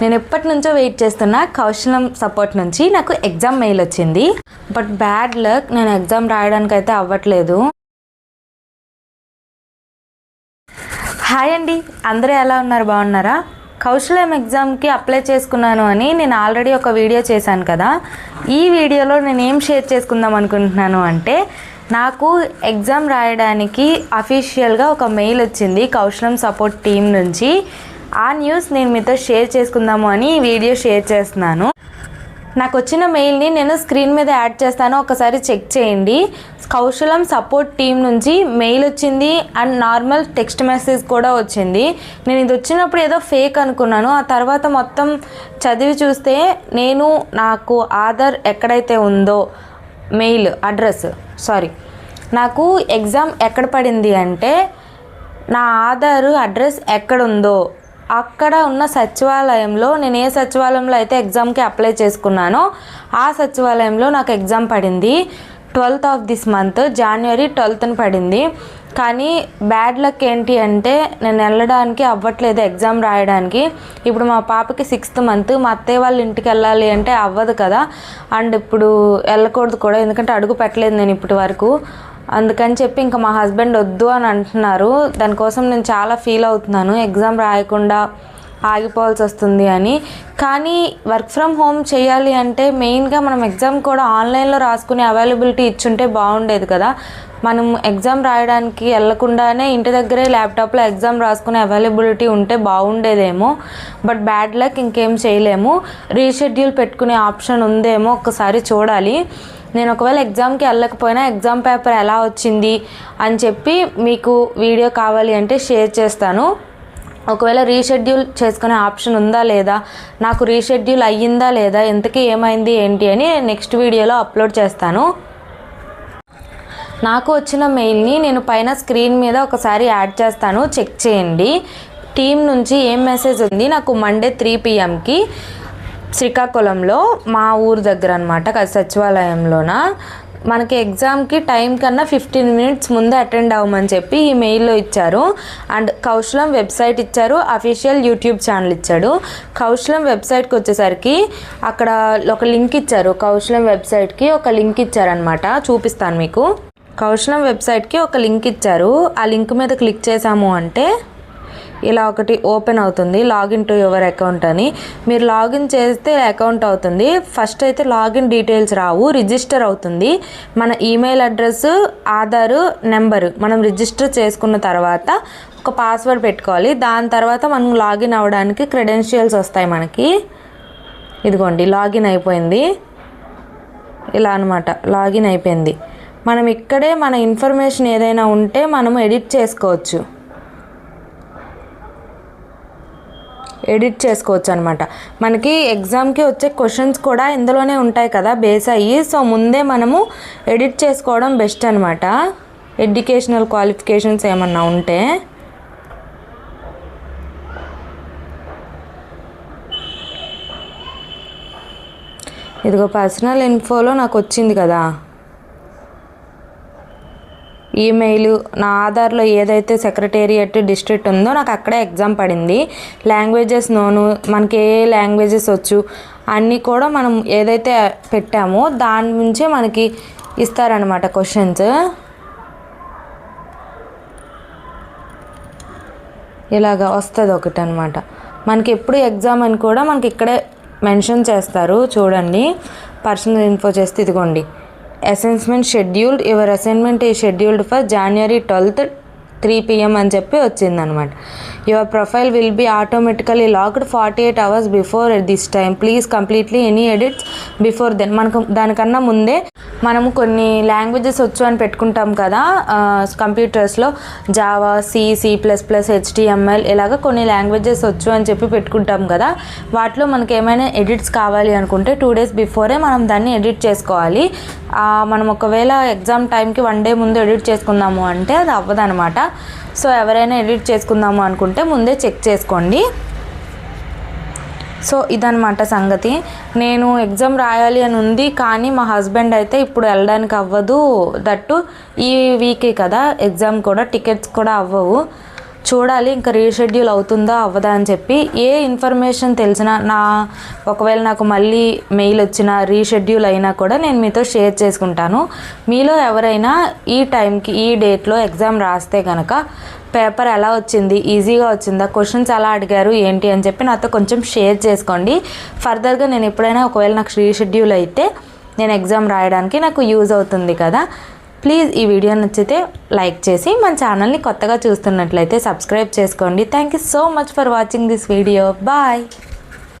నేను ఎప్పటి నుంచో వెయిట్ చేస్తున్నా కౌశలం సపోర్ట్ నుంచి. నాకు ఎగ్జామ్ మెయిల్ వచ్చింది. బట్ బ్యాడ్ లక్ నేను ఎగ్జామ్ రాయడానికి అయితే అవ్వట్లేదు. హాయ్ అండి. అందరూ ఎలా ఉన్నారు? బాగున్నారా? కౌశలం ఎగ్జామ్కి అప్లై చేసుకున్నాను అని నేను ఆల్రెడీ ఒక వీడియో చేశాను కదా. ఈ వీడియోలో నేను ఏం షేర్ చేసుకుందాం అనుకుంటున్నాను అంటే నాకు ఎగ్జామ్ రాయడానికి అఫీషియల్గా ఒక మెయిల్ వచ్చింది కౌశలం సపోర్ట్ టీం నుంచి. ఆ న్యూస్ నేను మీతో షేర్ చేసుకుందాము అని ఈ వీడియో షేర్ చేస్తున్నాను. నాకు వచ్చిన మెయిల్ని నేను స్క్రీన్ మీద యాడ్ చేస్తాను. ఒకసారి చెక్ చేయండి. కౌశలం సపోర్ట్ టీం నుంచి మెయిల్ వచ్చింది. అండ్ నార్మల్ టెక్స్ట్ మెసేజ్ కూడా వచ్చింది. నేను ఇది వచ్చినప్పుడు ఏదో ఫేక్ అనుకున్నాను. ఆ తర్వాత మొత్తం చదివి చూస్తే నేను నాకు ఆధార్ ఎక్కడైతే ఉందో మెయిల్ అడ్రస్ సారీ నాకు ఎగ్జామ్ ఎక్కడ పడింది అంటే నా ఆధారు అడ్రస్ ఎక్కడుందో అక్కడ ఉన్న సచివాలయంలో నేను ఏ సచివాలయంలో అయితే ఎగ్జామ్కి అప్లై చేసుకున్నానో ఆ సచివాలయంలో నాకు ఎగ్జామ్ పడింది. ట్వెల్త్ ఆఫ్ దిస్ మంత్ జనవరి ట్వెల్త్ని పడింది. కానీ బ్యాడ్ లక్ ఏంటి అంటే నేను వెళ్ళడానికి అవ్వట్లేదు ఎగ్జామ్ రాయడానికి. ఇప్పుడు మా పాపకి సిక్స్త్ మంత్ మా అత్తయ్య వాళ్ళ ఇంటికి వెళ్ళాలి అంటే అవ్వదు కదా. అండ్ ఇప్పుడు వెళ్ళకూడదు కూడా ఎందుకంటే అడుగు పెట్టలేదు నేను ఇప్పటి వరకు. అందుకని చెప్పి ఇంకా మా హస్బెండ్ వద్దు అని అంటున్నారు. దానికోసం నేను చాలా ఫీల్ అవుతున్నాను. ఎగ్జామ్ రాయకుండా ఆగిపోవాల్సి వస్తుంది అని. కానీ వర్క్ ఫ్రమ్ హోమ్ చేయాలి అంటే మెయిన్గా మనం ఎగ్జామ్ కూడా ఆన్లైన్లో రాసుకునే అవైలబిలిటీ ఇచ్చుంటే బాగుండేది కదా. మనం ఎగ్జామ్ రాయడానికి వెళ్ళకుండానే ఇంటి దగ్గరే ల్యాప్టాప్లో ఎగ్జామ్ రాసుకునే అవైలబిలిటీ ఉంటే బాగుండేదేమో బట్ బ్యాడ్ లక్ ఇంకేం చేయలేము. రీషెడ్యూల్ పెట్టుకునే ఆప్షన్ ఉందేమో ఒకసారి చూడాలి. నేను ఒకవేళ ఎగ్జామ్కి వెళ్ళకపోయినా ఎగ్జామ్ పేపర్ ఎలా వచ్చింది అని చెప్పి మీకు వీడియో కావాలి అంటే షేర్ చేస్తాను. ఒకవేళ రీషెడ్యూల్ చేసుకునే ఆప్షన్ ఉందా లేదా? నాకు రీషెడ్యూల్ అయ్యిందా లేదా? ఎంతకీ ఏమైంది ఏంటి అని నెక్స్ట్ వీడియోలో అప్లోడ్ చేస్తాను. నాకు వచ్చిన మెయిల్ని నేను పైన స్క్రీన్ మీద ఒకసారి యాడ్ చేస్తాను. చెక్ చేయండి. టీం నుంచి ఏం మెసేజ్ ఉంది? నాకు మండే త్రీ పిఎంకి శ్రీకాకుళంలో మా ఊరు దగ్గర అనమాట సచివాలయంలోన? మనకి ఎగ్జామ్కి టైం కన్నా ఫిఫ్టీన్ మినిట్స్ ముందే అటెండ్ అవ్వమని చెప్పి ఈ మెయిల్లో ఇచ్చారు. అండ్ కౌశలం వెబ్సైట్ ఇచ్చారు. అఫీషియల్ యూట్యూబ్ ఛానల్ ఇచ్చాడు. కౌశలం వెబ్సైట్కి వచ్చేసరికి అక్కడ ఒక లింక్ ఇచ్చారు. కౌశలం వెబ్సైట్కి ఒక లింక్ ఇచ్చారనమాట చూపిస్తాను మీకు. కౌశలం వెబ్సైట్కి ఒక లింక్ ఇచ్చారు. ఆ లింక్ మీద క్లిక్ చేసాము అంటే ఇలా ఒకటి ఓపెన్ అవుతుంది లాగిన్ టు యువర్ అకౌంట్ అని. మీరు లాగిన్ చేస్తే అకౌంట్ అవుతుంది. ఫస్ట్ అయితే లాగిన్ డీటెయిల్స్ రావు రిజిస్టర్ అవుతుంది. మన ఈమెయిల్ అడ్రస్ ఆధారు నెంబరు మనం రిజిస్టర్ చేసుకున్న తర్వాత ఒక పాస్వర్డ్ పెట్టుకోవాలి. దాని తర్వాత మనం లాగిన్ అవ్వడానికి క్రెడెన్షియల్స్ వస్తాయి మనకి. ఇదిగోండి లాగిన్ అయిపోయింది. ఇలా అనమాట లాగిన్ అయిపోయింది. మనం ఇక్కడే మన ఇన్ఫర్మేషన్ ఏదైనా ఉంటే మనం ఎడిట్ చేసుకోవచ్చు. ఎడిట్ చేసుకోవచ్చు అనమాట మనకి ఎగ్జామ్కి వచ్చే క్వశ్చన్స్ కూడా ఇందులోనే ఉంటాయి కదా బేస్ అయ్యి. సో ముందే మనము ఎడిట్ చేసుకోవడం బెస్ట్ అనమాట ఎడ్యుకేషనల్ క్వాలిఫికేషన్స్ ఏమన్నా ఉంటే. ఇదిగో పర్సనల్ ఇన్ఫోలో నాకు వచ్చింది కదా. ఈమెయిల్ నా ఆధార్లో ఏదైతే సెక్రటేరియట్ డిస్ట్రిక్ట్ ఉందో నాకు అక్కడే ఎగ్జామ్ పడింది. లాంగ్వేజెస్ నోను మనకి ఏ లాంగ్వేజెస్ వచ్చు అన్నీ కూడా మనం ఏదైతే పెట్టామో దాని నుంచే మనకి ఇస్తారనమాట క్వశ్చన్స్. ఇలాగ వస్తుంది ఒకటి అనమాట మనకి ఎప్పుడు ఎగ్జామ్ అని కూడా మనకి ఇక్కడే మెన్షన్ చేస్తారు. చూడండి పర్సనల్ ఇన్ఫో చేస్తే ఇదిగోండి. అసెస్మెంట్ షెడ్యూల్డ్ యువర్ అసైన్మెంట్ ఈ scheduled for January twelfth three PM అని చెప్పి వచ్చిందనమాట your profile will be automatically locked forty eight hours before this time please completely any edits before then మనకు దానికన్నా ముందే మనము కొన్ని లాంగ్వేజెస్ వచ్చు అని పెట్టుకుంటాం కదా కంప్యూటర్స్లో Java C C plus plus HTML ఇలాగ కొన్ని లాంగ్వేజెస్ వచ్చు అని చెప్పి పెట్టుకుంటాం కదా. వాటిలో మనకి ఏమైనా ఎడిట్స్ కావాలి అనుకుంటే టూ డేస్ బిఫోరే మనం దాన్ని ఎడిట్ చేసుకోవాలి. మనం ఒకవేళ ఎగ్జామ్ టైంకి వన్ డే ముందు ఎడిట్ చేసుకుందాము అంటే అది అవ్వదనమాట సో ఎవరైనా ఎడిట్ చేసుకుందాము అనుకుంటే ముందే చెక్ చేసుకోండి. సో ఇదనమాట సంగతి. నేను ఎగ్జామ్ రాయాలి అని ఉంది కానీ మా హస్బెండ్ అయితే ఇప్పుడు వెళ్ళడానికి అవ్వదు దట్టు ఈ వీకే కదా ఎగ్జామ్ కూడా టికెట్స్ కూడా అవ్వవు. చూడాలి ఇంకా రీషెడ్యూల్ అవుతుందా అవ్వదా అని చెప్పి ఏ ఇన్ఫర్మేషన్ తెలిసినా నా ఒకవేళ నాకు మళ్ళీ మెయిల్ వచ్చినా రీషెడ్యూల్ అయినా కూడా నేను మీతో షేర్ చేసుకుంటాను. మీలో ఎవరైనా ఈ టైంకి ఈ డేట్లో ఎగ్జామ్ రాస్తే కనుక పేపర్ ఎలా వచ్చింది ఈజీగా వచ్చిందా క్వశ్చన్స్ ఎలా అడిగారు ఏంటి అని చెప్పి నాతో కొంచెం షేర్ చేసుకోండి. ఫర్దర్గా నేను ఎప్పుడైనా ఒకవేళ నాకు రీషెడ్యూల్ అయితే నేను ఎగ్జామ్ రాయడానికి నాకు యూజ్ అవుతుంది కదా. ప్లీజ్ ఈ వీడియో నచ్చితే లైక్ చేసి మన ఛానల్ని కొత్తగా చూస్తున్నట్లయితే సబ్స్క్రైబ్ చేసుకోండి. Thank you so much for watching this video bye